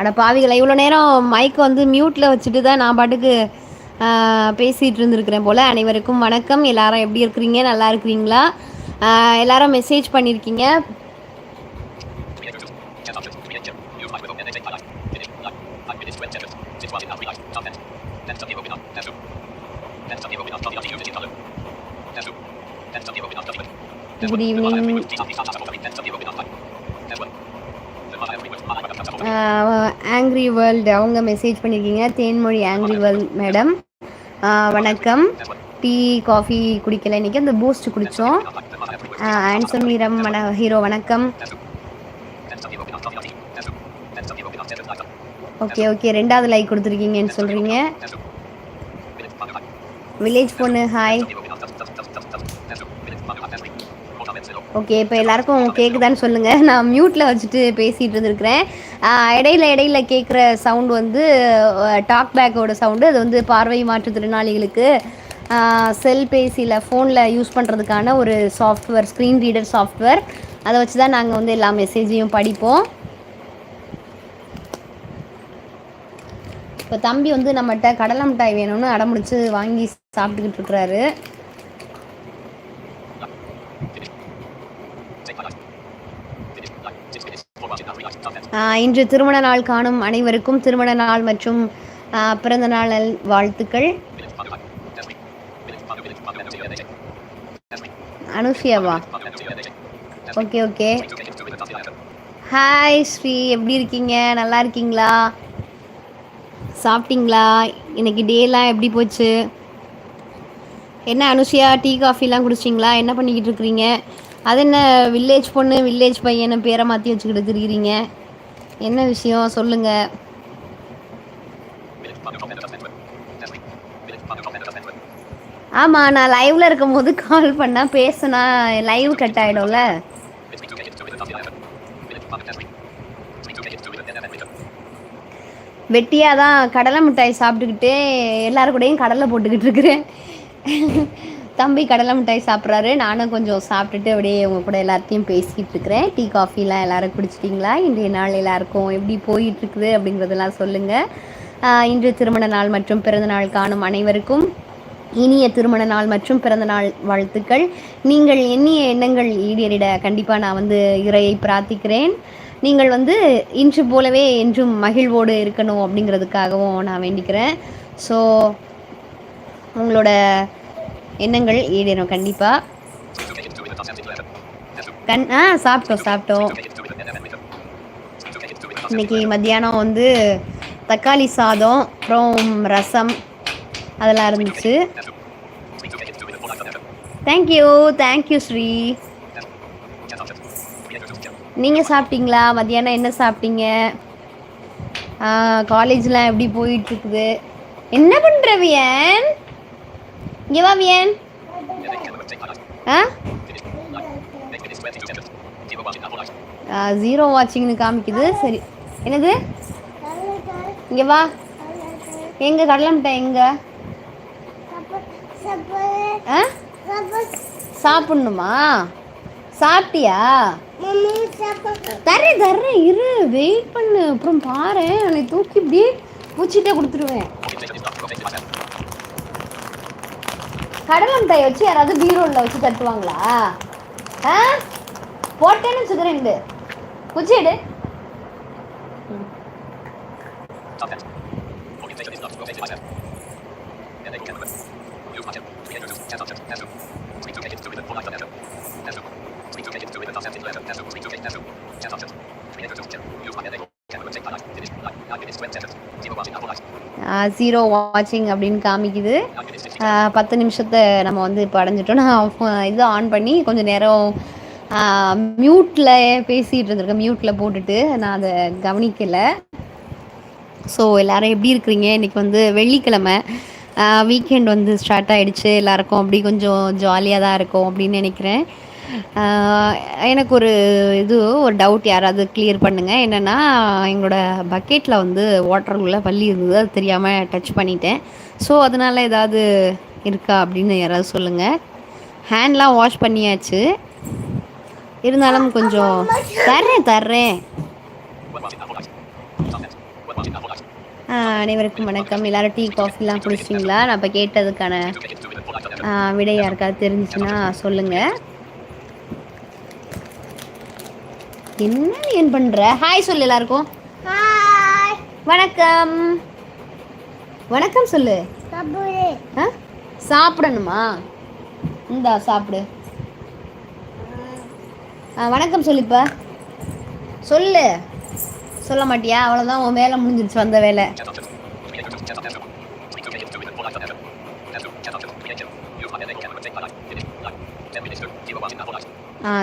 அட பாவிகளை இவ்வளோ நேரம் மைக் வந்து மியூட்டில் வச்சுட்டு தான் நான் பாட்டுக்கு பேசிகிட்டு இருந்திருக்கிறேன் போல். அனைவருக்கும் வணக்கம். எல்லாரும் எப்படி இருக்கிறீங்க? நல்லா இருக்கிறீங்களா? எல்லாரும் மெசேஜ் பண்ணியிருக்கீங்க குட் ஈவினிங் ஆங்க்ரி வேர்ல்டு அவங்க மெசேஜ் பண்ணியிருக்கீங்க தேன்மொழி ஆங்க்ரி வேர்ல்ட் மேடம் வணக்கம். டீ காஃபி குடிக்கல. இன்னைக்கு அந்த பூஸ்ட் குடித்தோம் ஆன்சர் மீரம் வண ஹீரோ வணக்கம். ஓகே ஓகே ரெண்டாவது லைக் கொடுத்துருக்கீங்கன்னு சொல்கிறீங்க வில்லேஜ் பொண்ணு ஹாய் ஓகே இப்போ எல்லாருக்கும் கேட்குதான்னு சொல்லுங்கள் நான் மியூட்டில் வச்சுட்டு பேசிகிட்டு இருந்திருக்கிறேன். இடையில இடையில கேட்குற சவுண்ட் வந்து டாக் பேக்கோட சவுண்டு அது வந்து பார்வை மாற்றுத்திறனாளிகளுக்கு செல்பேசியில் ஃபோனில் யூஸ் பண்ணுறதுக்கான ஒரு சாஃப்ட்வேர் ஸ்க்ரீன் ரீடர் சாஃப்ட்வேர் அதை வச்சு தான் நாங்கள் வந்து எல்லா மெசேஜையும் படிப்போம். இப்போ தம்பி வந்து நம்மகிட்ட கடலை மிட்டாய் வேணும்னு அடமுடிச்சு வாங்கி சாப்பிட்டுக்கிட்டு இருக்கிறாரு. இன்று திருமண நாள் காணும் அனைவருக்கும் திருமண நாள் மற்றும் பிறந்த நாள் வாழ்த்துக்கள். அனுஷியாவா ஓகே ஓகே. ஹாய் ஸ்ரீ. எப்படி இருக்கீங்க? நல்லா இருக்கீங்களா? சாப்பிட்டீங்களா? இன்னைக்கு டேலாம் எப்படி போச்சு? என்ன அனுஷியா டீ காஃபிலாம் குடிச்சிங்களா என்ன பண்ணிக்கிட்டு இருக்கிறீங்க? அது என்ன வில்லேஜ் பொண்ணு வில்லேஜ் பையனை பேரை மாற்றி வச்சுக்கிட்டு திரிகிறீங்க என்ன விஷயம்? சொல்லுங்க. ஆமா நான் லைவ்ல இருக்கும்போது கால் பண்ணா பேசினா லைவ் கட் ஆயிடும்ல. வெட்டியா தான் கடலை மிட்டாய் சாப்பிட்டுக்கிட்டு எல்லாரு கூடயும் கடலை போட்டுக்கிட்டு இருக்கிறேன். தம்பி கடலை மிட்டாய் சாப்பிட்றாரு. நானும் கொஞ்சம் சாப்பிட்டுட்டு அப்படியே உங்க கூட எல்லாத்தையும் பேசிக்கிட்டு இருக்கிறேன். டீ காஃபிலாம் எல்லாரும் குடிச்சிட்டிங்களா? இன்றைய நாள் எல்லாருக்கும் எப்படி போயிட்டுருக்குது அப்படிங்கிறதெல்லாம் சொல்லுங்கள் இன்று திருமண நாள் மற்றும் பிறந்த நாள் காணும் அனைவருக்கும் இனிய திருமண நாள் மற்றும் பிறந்த நாள் வாழ்த்துக்கள். நீங்கள் எண்ணிய எண்ணங்கள் ஈடேறிட கண்டிப்பாக நான் வந்து இறையை பிரார்த்திக்கிறேன். நீங்கள் வந்து இன்று போலவே என்றும் மகிழ்வோடு இருக்கணும் அப்படிங்கிறதுக்காகவும் நான் வேண்டிக்கிறேன். ஸோ உங்களோட எண்ணங்கள் ஈடேறும் கண்டிப்பாக கண் ஆ சாப்பிட்டோம் சாப்பிட்டோம். இன்னைக்கு மத்தியானம் வந்து தக்காளி சாதம் அப்புறம் ரசம் அதெல்லாம் இருந்துச்சு. Thank you thank you Sri. நீங்கள் சாப்பிட்டீங்களா? மத்தியானம் என்ன சாப்பிட்டீங்க? காலேஜ்லாம் எப்படி போயிட்டு இருக்குது? என்ன பண்ணுற வியன் இங்கே வா வியன். ஆ? ஜீரோ வாட்சிங்னு காமிக்குது. சரி. என்னது? இங்கே வா. எங்கே? கடலை மிட்டாய் எங்க? ஆ? சாப்பிட்ணுமா? சாப்பிட்டியா? தரேன் தர்றேன் இரு. வெயிட் பண்ணு. அப்புறம் பாரு என்னை தூக்கி இப்படி பூச்சிட்டே கொடுத்துருவேன். கடலை மிட்டாய் வச்சு யாராவது பீரோல வச்சு தட்டுவாங்களா? ஆ? போட்டேன்னு வச்சுக்கிறேன் ரெண்டு குச்சி எடு. ஜீரோ வாட்சிங் அப்படின்னு காமிக்குது. பத்து நிமிஷத்தை நம்ம வந்து இப்போ அடைஞ்சிட்டோம். நான் இது ஆன் பண்ணி கொஞ்சம் நேரம் மியூட்டில் பேசிகிட்டு இருந்திருக்கேன். மியூட்டில் போட்டுட்டு நான் அதை கவனிக்கலை. ஸோ எல்லோரும் எப்படி இருக்கிறீங்க? இன்றைக்கி வந்து வெள்ளிக்கிழமை. வீக்கெண்ட் வந்து ஸ்டார்ட் ஆகிடுச்சு எல்லாருக்கும் அப்படி கொஞ்சம் ஜாலியாக தான் இருக்கும் அப்படின்னு நினைக்கிறேன். எனக்கு ஒரு இது ஒரு டவுட் யாராவது கிளியர் பண்ணுங்கள் என்னென்னா எங்களோட பக்கெட்டில் வந்து வாட்டருக்குள்ளே பள்ளி இருந்தது. அது தெரியாமல் டச் பண்ணிட்டேன். ஸோ அதனால் ஏதாவது இருக்கா அப்படின்னு யாராவது சொல்லுங்கள் ஹேண்ட்லாம் வாஷ் பண்ணியாச்சு. இருந்தாலும் கொஞ்சம் தர்றேன் தர்றேன். அனைவருக்கும் வணக்கம். எல்லாரும் டீ காஃபிலாம் குடிச்சிட்டிங்களா? நான் இப்போ கேட்டதுக்கான விடை யாருக்காவது தெரிஞ்சுச்சுன்னா சொல்லுங்கள் என்ன ஏன் பண்ற? ஹாய் சொல்லு எல்லாருக்கும். வணக்கம். வணக்கம் சொல்லு. சாப்பிடணுமா? இந்தா சாப்பிடு. வணக்கம் சொல்லு இப்போ. சொல்லு. சொல்ல மாட்டியா? அவ்வளோதான் உன் வேலை முடிஞ்சிருச்சு வந்த வேலை.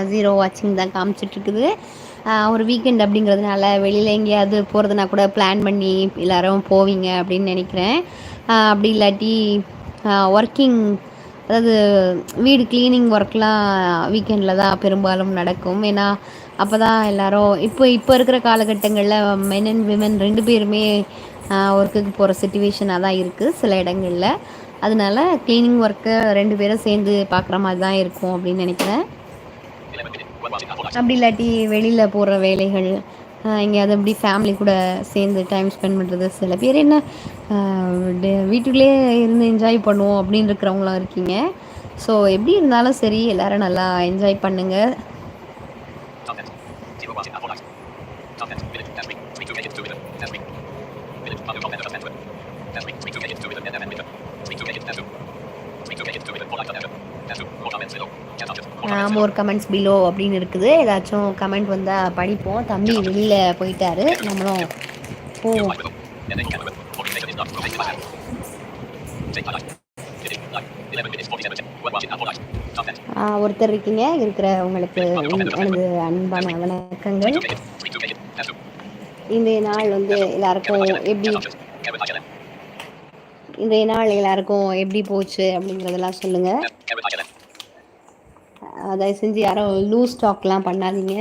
ஜீரோ வாட்சிங் தான் காமிச்சிட்ருக்குது ஒரு வீக்கெண்ட் அப்படிங்கிறதுனால வெளியில் எங்கேயாவது போகிறதுனா கூட பிளான் பண்ணி எல்லோரும் போவீங்க அப்படின்னு நினைக்கிறேன். அப்படி இல்லாட்டி ஒர்க்கிங் அதாவது வீடு க்ளீனிங் ஒர்க்லாம் வீக்கெண்டில் தான் பெரும்பாலும் நடக்கும். ஏன்னா அப்போ தான் எல்லோரும் இப்போ இப்போ இருக்கிற காலகட்டங்களில் மென் அண்ட் விமன் ரெண்டு பேருமே ஒர்க்குக்கு போகிற சுச்சுவேஷனாக தான் இருக்குது சில இடங்களில். அதனால க்ளீனிங் ஒர்க்கை ரெண்டு பேரும் சேர்ந்து பார்க்குற மாதிரி தான் இருக்கும் அப்படின்னு நினைக்கிறேன். அப்படி இல்லாட்டி வெளியில் போகிற வேலைகள் எங்கேயாவது அப்படி ஃபேமிலி கூட சேர்ந்து டைம் ஸ்பெண்ட் பண்ணுறது சில பேர் என்ன வீட்டுக்குள்ளேயே இருந்து என்ஜாய் பண்ணுவோம் அப்படின்னு இருக்கிறவங்களாம் இருக்கீங்க. ஸோ எப்படி இருந்தாலும் சரி எல்லோரும் நல்லா என்ஜாய் பண்ணுங்கள் மோர் கமெண்ட்ஸ் பிலோ அப்படின்னு இருக்குது. ஏதாச்சும் கமெண்ட் வந்தால் படிப்போம். தம்பி வெளியில் போயிட்டாரு. நம்மளும் போவோம். ஒருத்தர் இருக்கீங்க. இருக்கிற உங்களுக்கு எனது அன்பான வணக்கங்கள். இன்றைய நாள் வந்து எல்லாருக்கும் எப்படி இன்றைய நாள் எல்லாருக்கும் எப்படி போச்சு அப்படிங்கிறதெல்லாம் சொல்லுங்கள் தயவு செஞ்சு யாரும் லூஸ் ஸ்டாக்லாம் பண்ணாதீங்க.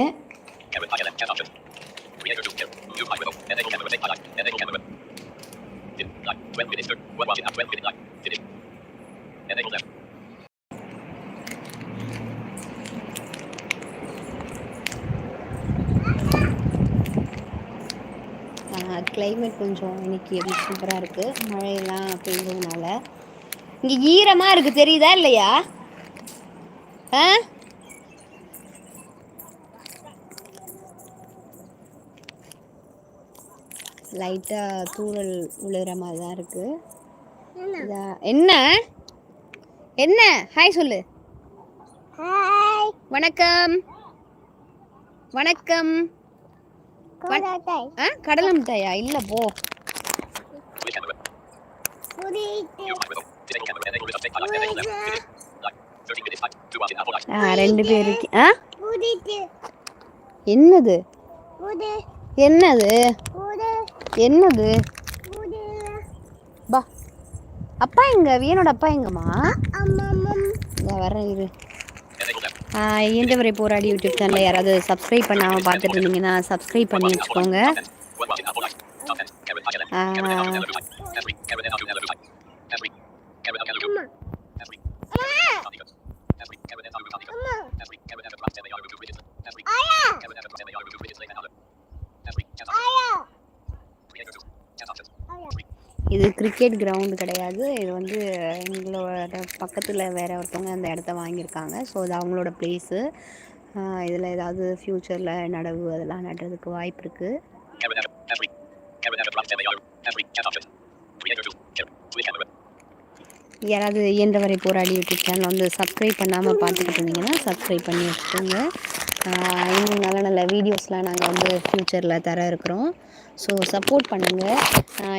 கிளைமேட் கொஞ்சம் இன்னைக்கு எப்படி சூப்பராக இருக்குது மழையெல்லாம் பெய்ஞ்சதுனால இங்கே ஈரமாக இருக்குது தெரியுதா இல்லையா? ஆ? லைட்டாக தூரல் விழுகிற மாதிரி தான் இருக்குது என்ன? என்ன? ஹாய் சொல்லு. வணக்கம். வணக்கம். கடலை மிட்டாயா? இல்லை போ. ரெண்டு பேருக்கு. ஆ? என்னது? என்னது? என்னது? பா. அப்பா எங்க? வியனோட அப்பா எங்கம்மா? வரேன் இரு. இயன்றவரை போராடி யூடியூப் சேனலில் யாராவது சப்ஸ்கிரைப் பண்ணாமல் பார்த்துட்டு இருந்தீங்கன்னா சப்ஸ்கிரைப் பண்ணி வச்சுக்கோங்க. இது கிரிக்கெட் கிரவுண்டு கிடையாது. இது வந்து எங்களோட பக்கத்தில் வேறு ஒருத்தவங்க அந்த இடத்த வாங்கியிருக்காங்க. ஸோ அது அவங்களோட ப்ளேஸு இதில் ஏதாவது ஃப்யூச்சரில் நடவு அதெல்லாம் நடுறதுக்கு வாய்ப்பு இருக்குது யாராவது இயன்றவரை போராடி யூடியூப் சேனல் வந்து சப்ஸ்கிரைப் பண்ணாமல் பார்த்துக்கிட்டு இருந்தீங்கன்னா சப்ஸ்கிரைப் பண்ணி வச்சுக்கோங்க. இன்னும் நல்ல நல்ல வீடியோஸ்லாம் நாங்கள் வந்து ஃப்யூச்சரில் தர இருக்கிறோம். ஸோ சப்போர்ட் பண்ணுங்கள்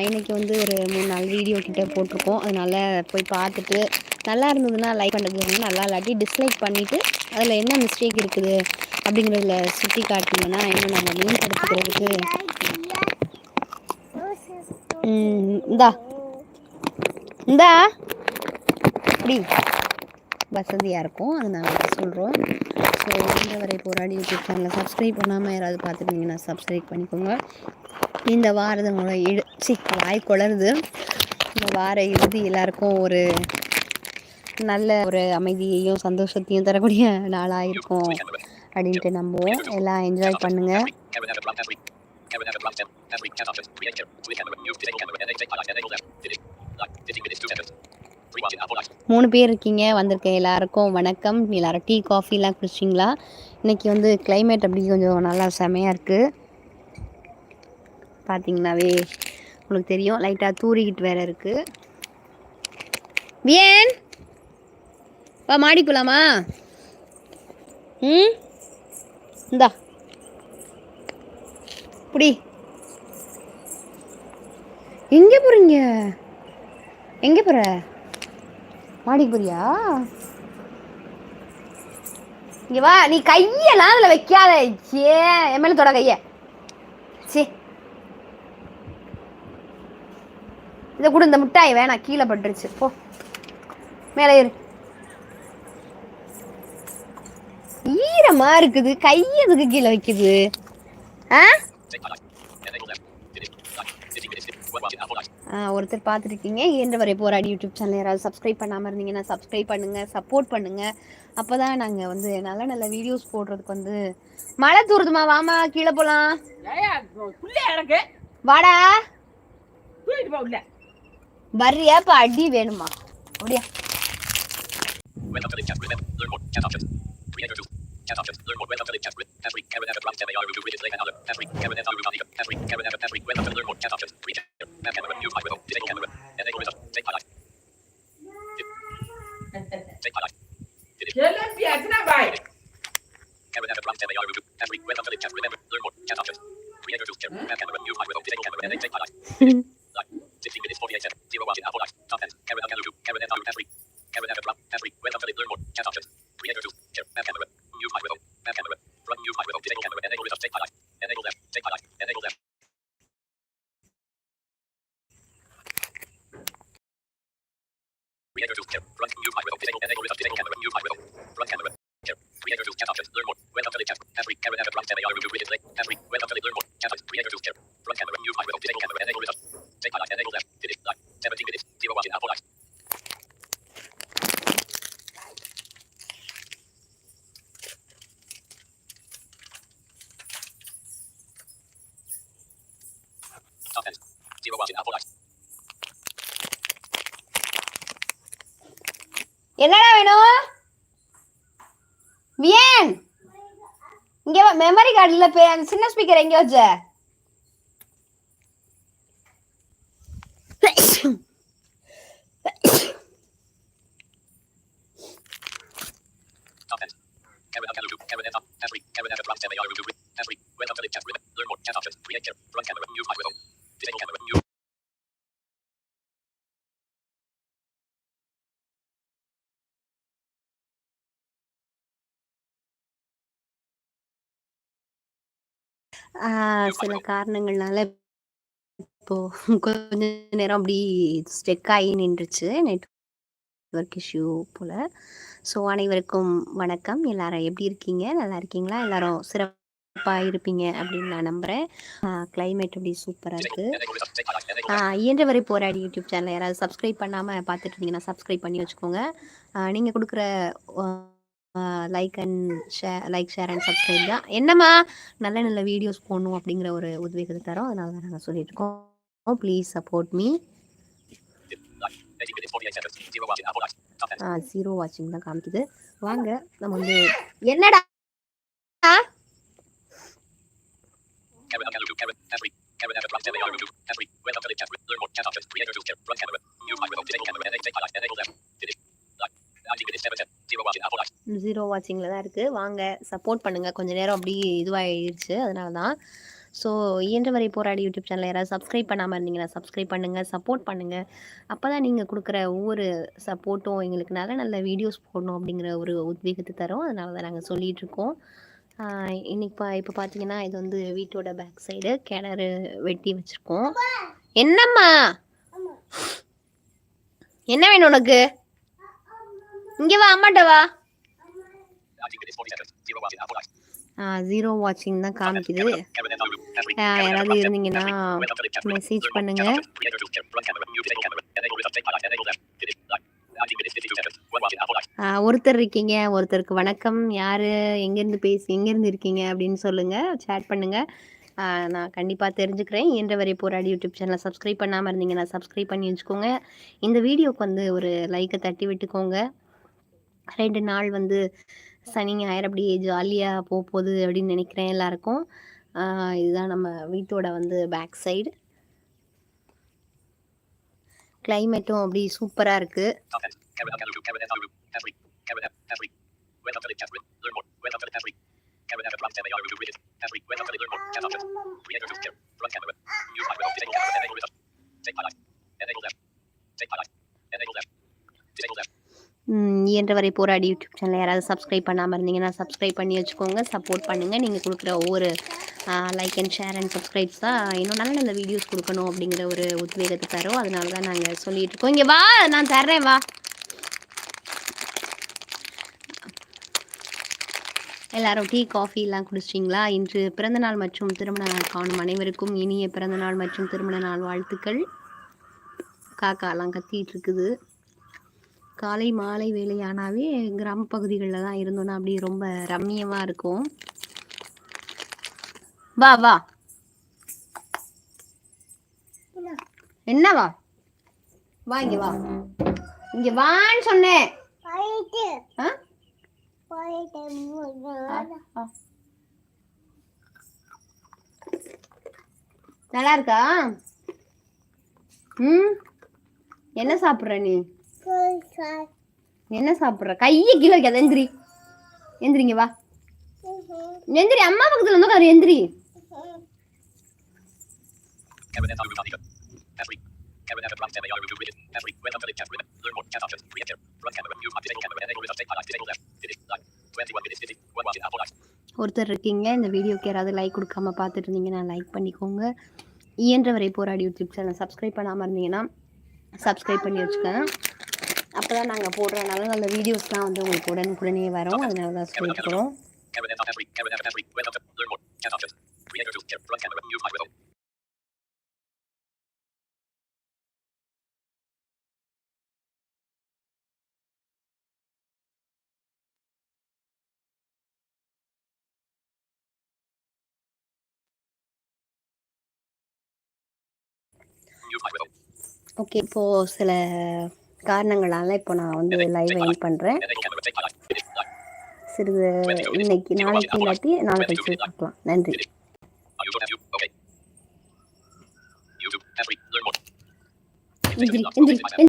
இன்றைக்கி வந்து ஒரு மூணு நாலு வீடியோ கிட்டே போட்டிருக்கோம். அதனால் போய் பார்த்துட்டு நல்லா இருந்ததுன்னா லைக் பண்ணுறது நல்லா இல்லாட்டி டிஸ்லைக் பண்ணிவிட்டு அதில் என்ன மிஸ்டேக் இருக்குது அப்படிங்கிறதுல சுற்றி காட்டிங்கன்னா இன்னும் நாங்கள் மேம்படுத்திக்கிறதுக்கு இந்தா. இந்தா. அப்படி. வசதியாக இருக்கும். அதனால சொல்கிறோம் ஸோ இந்த வரை போராடி யூடியூப் சேனலில் சப்ஸ்கிரைப் பண்ணாமல் யாராவது பார்த்துருந்தீங்கன்னா சப்ஸ்கிரைப் பண்ணிக்கோங்க. இந்த வாரதோட இழு சி வாய் குளருது இந்த வார இறுதி எல்லாருக்கும் ஒரு நல்ல ஒரு அமைதியையும் சந்தோஷத்தையும் தரக்கூடிய நாளாக இருக்கும் அப்படின்ட்டு நம்புவோம். எல்லாம் என்ஜாய் பண்ணுங்கள் மூணு பேர் இருக்கீங்க வந்திருக்க எல்லாருக்கும். வணக்கம். எல்லாரும் டீ காஃபிலாம் குடிச்சிங்களா இன்றைக்கி வந்து கிளைமேட் அப்படி கொஞ்சம் நல்லா செமையாக இருக்குது பார்த்தீங்கன்னாவே உங்களுக்கு தெரியும் லைட்டாக தூரிக்கிட்டு வேற இருக்குது வியன்! வா மாடி போலாமா? ம்? இந்தா. இப்படி எங்கே போகிறீங்க எங்கே போகிற மாடிக்கு போறியா இங்க வா நீ கையெல்லாம் அதுல வைக்காத. ஏ என் மேல தொட கைய. சே. இதை கூட இந்த முட்டாய் வேணாம். கீழே பட்டுருச்சு. போ. மேலே ஏறு. ஈரமா இருக்குது. கை எதுக்கு கீழே வைக்குது? ஆ? ஒருத்தர் பார்த்துருக்கீங்க இயன்ற வரை போராடி யூடியூப் சேனல் யாராவது சப்ஸ்கிரைப் பண்ணாமல் இருந்தீங்கன்னா சப்ஸ்கிரைப் பண்ணுங்க சப்போர்ட் பண்ணுங்க அப்போ தான் நாங்கள் வந்து நல்ல நல்ல வீடியோஸ் போடுறதுக்கு வந்து மழை தூருதுமா வாமா கீழே போகலாம் ஏயா, புள்ள எனக்கு வாடா வர்றியா இப்போ அடி வேணுமா அப்படியா to the. Learn more. Chat options. Creator tools. Chat. Learn more. Welcome to the chat. Task read. Camera app blank tab. AR remove. Widgets. Chat options. Learn more. Welcome to the chat. Task read. Camera app blank. Tab. AR remove. Widgets. Link. Task read. Welcome to the learn more. Chat options. Creator tools. Front camera. Mute microphone. Disable camera. Enable result. கார்டுல பே அந்த சின்ன speaker எங்க வச்ச Top 10. Camera app YouTube. Camera app. Task read. Camera app blank tab. AR remove. Task read. Welcome to the chat. Learn more. Chat options. Create camera. Front camera. Mute microphone. Disable சில காரணங்கள்னால இப்போ கொஞ்ச நேரம் அப்படி stuck ஆகி நின்றுச்சு network issue போல். So அனைவருக்கும் வணக்கம். எல்லாரும் எப்படி இருக்கீங்க? நல்லா இருக்கீங்களா? எல்லாரும் சிறப்பாக இருப்பீங்க அப்படின்னு நான் நம்புகிறேன் கிளைமேட் அப்படி சூப்பராக இருக்குது Enable result. இயன்றவரை போராடி யூடியூப் சேனல் யாராவது சப்ஸ்கிரைப் பண்ணாமல் பார்த்துட்டு இருந்தீங்கன்னா சப்ஸ்கிரைப் பண்ணி வச்சுக்கோங்க. நீங்கள் கொடுக்குற like and share like share and subscribe தான் என்னம்மா நல்ல நல்ல வீடியோஸ் போடணும் அப்படிங்கிற ஒரு உத்வேகத்தை தரோம் அதனால தான் நாங்கள் சொல்லிட்டு இருக்கோம் please support me Like 18 minutes 48 seconds. Zero watching Apple Watch. Top 10. Zero வாட்சிங் தான் காமிக்குது வாங்க நம்ம வந்து என்னடா Camera app YouTube. Camera. Task read. Camera app blank tab. AR remove. Task read. Welcome to the chat. Learn more. Chat options. Creator tools. Front camera. Mute microphone. Disable camera. Enable take highlight. Enable left. Zero வாட்சிங்கில் தான் இருக்குது வாங்க support பண்ணுங்கள் கொஞ்ச நேரம் அப்படி இதுவாகிடுச்சு அதனால தான் so இயன்றவரை போராடி யூடியூப் சேனல் யாராவது சப்ஸ்கிரைப் பண்ணாமல் இருந்தீங்கன்னா சப்ஸ்கிரைப் பண்ணுங்கள் சப்போர்ட் பண்ணுங்கள் அப்போ தான் நீங்கள் கொடுக்குற ஒவ்வொரு சப்போர்ட்டும் எங்களுக்கு நல்ல நல்ல வீடியோஸ் போடணும் அப்படிங்கிற ஒரு உத்வேகத்தை தரும். அதனால தான் நாங்கள் சொல்லிகிட்டு இருக்கோம் இன்னைக்கு பா இப்போ பார்த்தீங்கன்னா இது வந்து வீட்டோட பேக் சைடு கிணறு வெட்டி வச்சுருக்கோம். என்னம்மா? என்ன வேணும் உனக்கு? இங்க வா அம்மாட்ட வா ஜீரோ வாட்சிங் தான் காமிக்குது யாராவது இருந்தீங்கன்னா மெசேஜ் பண்ணுங்க ஒருத்தர் இருக்கீங்க ஒருத்தருக்கு வணக்கம் யாரு எங்கேருந்து பேசி எங்கேருந்து இருக்கீங்க அப்படின்னு சொல்லுங்க சேட் பண்ணுங்க நான் கண்டிப்பாக தெரிஞ்சுக்கிறேன் என்ற வரை போராடி யூடியூப் சேனலை சப்ஸ்கிரைப் பண்ணாமல் இருந்தீங்கன்னா சப்ஸ்கிரைப் பண்ணி வச்சுக்கோங்க இந்த வீடியோக்கு வந்து ஒரு லைக்கை தட்டி விட்டுக்கோங்க ரெண்டு நாள் வந்து சனி ஞாயிறு அப்படியே ஜாலியாக போக போகுது அப்படின்னு நினைக்கிறேன் எல்லாருக்கும் இதுதான் நம்ம வீட்டோட வந்து பேக் சைடு கிளைமேட்டும் அப்படி சூப்பராக இருக்கு Enable that. Enable that. Enable that. இயன்றவரை வரை போராடி யூடியூப் சேனல் யாராவது சப்ஸ்கிரைப் பண்ணாமல் இருந்தீங்கன்னா சப்ஸ்கிரைப் பண்ணி வச்சுக்கோங்க சப்போர்ட் பண்ணுங்கள் நீங்கள் கொடுக்குற ஒவ்வொரு like and share and subscribes தான் இன்னும் நல்ல நல்ல வீடியோஸ் கொடுக்கணும் அப்படிங்கிற ஒரு உத்வேகத்தை தரும். அதனால தான் நாங்கள் சொல்லிட்டு இருக்கோம். இங்கே வா நான் தர்றேன் வா. எல்லாரும் டீ காஃபி எல்லாம் குடிச்சிட்டிங்களா? இன்று பிறந்தநாள் மற்றும் திருமண நாள் காணும் அனைவருக்கும் இனிய பிறந்தநாள் மற்றும் திருமண நாள் வாழ்த்துக்கள். காக்காலாம் கத்திட்டு இருக்குது. காலை மாலை வேலையானாவே கிராம பகுதிகளில் தான் இருந்தோம்னா அப்படி ரொம்ப ரம்மியமாக இருக்கும். வா வா. என்ன வா வா இங்க வா. இங்க வான்னு சொன்னேன். நல்லா இருக்கா? ம்? என்ன சாப்பிட்ற நீ? என்ன சாப்பிடுற கையை கீழ வைக்காத எந்திரி எந்திரிங்க வா எந்திரி அம்மா பக்கத்துல வந்து எந்திரி ஒருத்தர் இருக்கீங்க இந்த வீடியோக்கு யாராவது லைக் கொடுக்காம பார்த்துட்டு இருந்தீங்கன்னா லைக் பண்ணிக்கோங்க இயன்றவரை போராடி யூடியூப் சேனல் சப்ஸ்கிரைப் பண்ணாமல் இருந்தீங்கன்னா சப்ஸ்கிரைப் பண்ணி வச்சுக்கேன் அப்போ தான் நாங்கள் போடுற நல்ல வீடியோஸ்லாம் வந்து உங்களுக்கு உடனுக்குடனே வரும் அதனால தான் சொல்லிட்டு இருக்கிறோம் Karen N. Has week. Karen F. Has week. Welcome to learn more. Chat options. Creator to Karen. Front camera. Use microphone. Use microphone. Okay இப்போது சில காரணங்களால இப்போ நான் வந்து லைவ் பண்ணுறேன். Edit. Live. சிறிது இன்னைக்கு நாளைக்கு இல்லாட்டி நாளை கழிச்சு பார்க்கலாம் நன்றி. எந்திரி எந்திரி